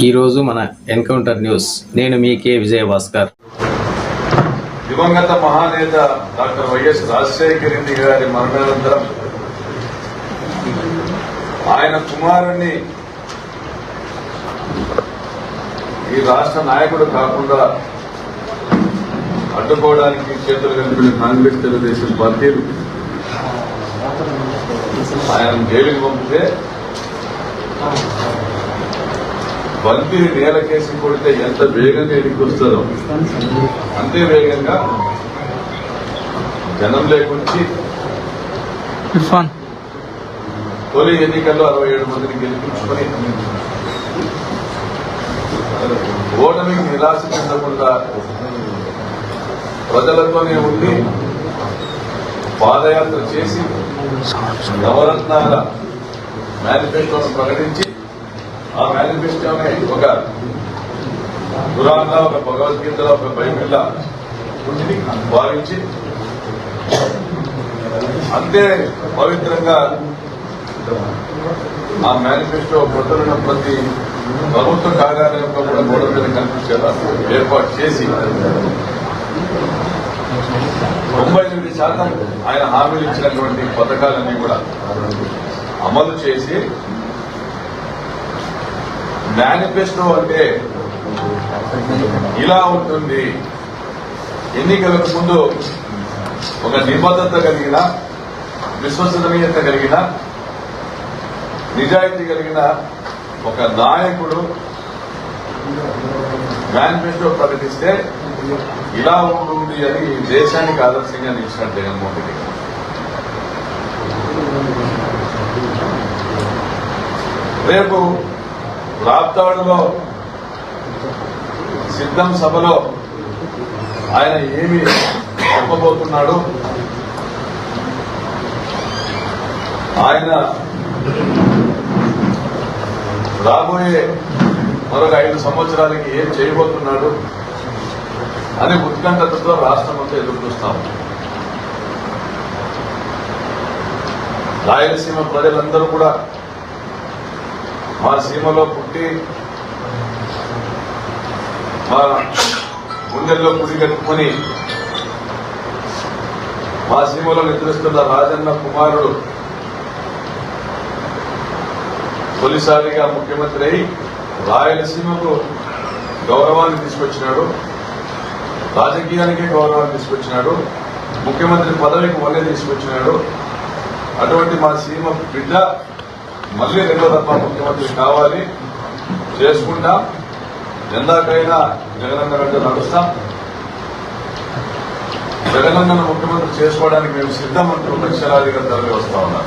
ఈరోజు మన encounter news. నేను మీ కే. విజయ భాస్కర్ దివంగత మహానేత డాక్టర్ వైఎస్ రాజశేఖర రెడ్డి గారి మరణానంతరం ఆయన కుమారుణ్ణి ఈ రాష్ట్ర నాయకుడు కాకుండా అడ్డుకోవడానికి చేతులు కలిపిన కాంగ్రెస్ తెలుగుదేశం పార్టీలు ఆయన జైలుకి పంపితే బంతిని నేలకేసి కొడితే ఎంత వేగంగా ఎన్నిక వస్తుందో. అంతే వేగంగా జనం ఇర్ఫాన్. తొలి ఎన్నికల్లో అరవై ఏడు మందిని గెలిపించుకొని ఓటమికి నిరాశ చెందకుండా ప్రజలతోనే ఉండి పాదయాత్ర చేసి నవరత్నాల మేనిఫెస్టోను ప్రకటించి ఆ మేనిఫెస్టోనే ఒక పురాణంలో ఒక భగవద్గీతలో ఒక బైబిల్లా భావించి అంతే పవిత్రంగా ఆ మేనిఫెస్టో ప్రజలను ప్రతి ప్రభుత్వ కార్యాలయం కూడా గోడ కనిపించేలా ఏర్పాటు చేసి తొంభై ఎనిమిది శాతం ఆయన హామీలు ఇచ్చినటువంటి పథకాలన్నీ కూడా అమలు చేసి మేనిఫెస్టో అంటే ఇలా ఉంటుంది. ఎన్నికలకు ముందు ఒక నిబద్ధత కలిగిన విశ్వసనీయత కలిగిన నిజాయితీ కలిగిన ఒక నాయకుడు మేనిఫెస్టో ప్రకటిస్తే ఇలా ఉంటుంది అని ఈ దేశానికి ఆదర్శంగా నిలిచినట్టు జగన్మోహన్ రెడ్డి రేపు రాప్తాడులో సిద్ధం సభలో ఆయన ఏమి చెప్పబోతున్నాడు? ఆయన రాబోయే మరొక ఐదు సంవత్సరాలకి ఏం చేయబోతున్నాడు అని ఉత్కంఠతతో రాష్ట్రం అంతా ఎదుర్కొస్తాం రాయలసీమ ప్రజలందరూ కూడా మా సీమలో పుట్టి మా గుండెల్లో పుడి కట్టుకుని మా సీమలో నిద్రిస్తున్న రాజన్న కుమారుడు తొలిసారిగా ముఖ్యమంత్రి అయి రాయలసీమకు గౌరవాన్ని తీసుకొచ్చినాడు. రాజకీయానికే గౌరవాన్ని తీసుకొచ్చినాడు. ముఖ్యమంత్రి పదవికి వల్లే తీసుకొచ్చినాడు. అటువంటి మా సీమ బిడ్డ మళ్ళీ రెండో తప్ప ముఖ్యమంత్రి కావాలి. చేసుకుంటాం. ఎందాకైనా జగనన్న గంట నడుస్తాం. జగనన్నను ముఖ్యమంత్రి చేసుకోవడానికి మేము సిద్ధం అంటూ లక్షలాదిగా తరలి వస్తా ఉన్నాం.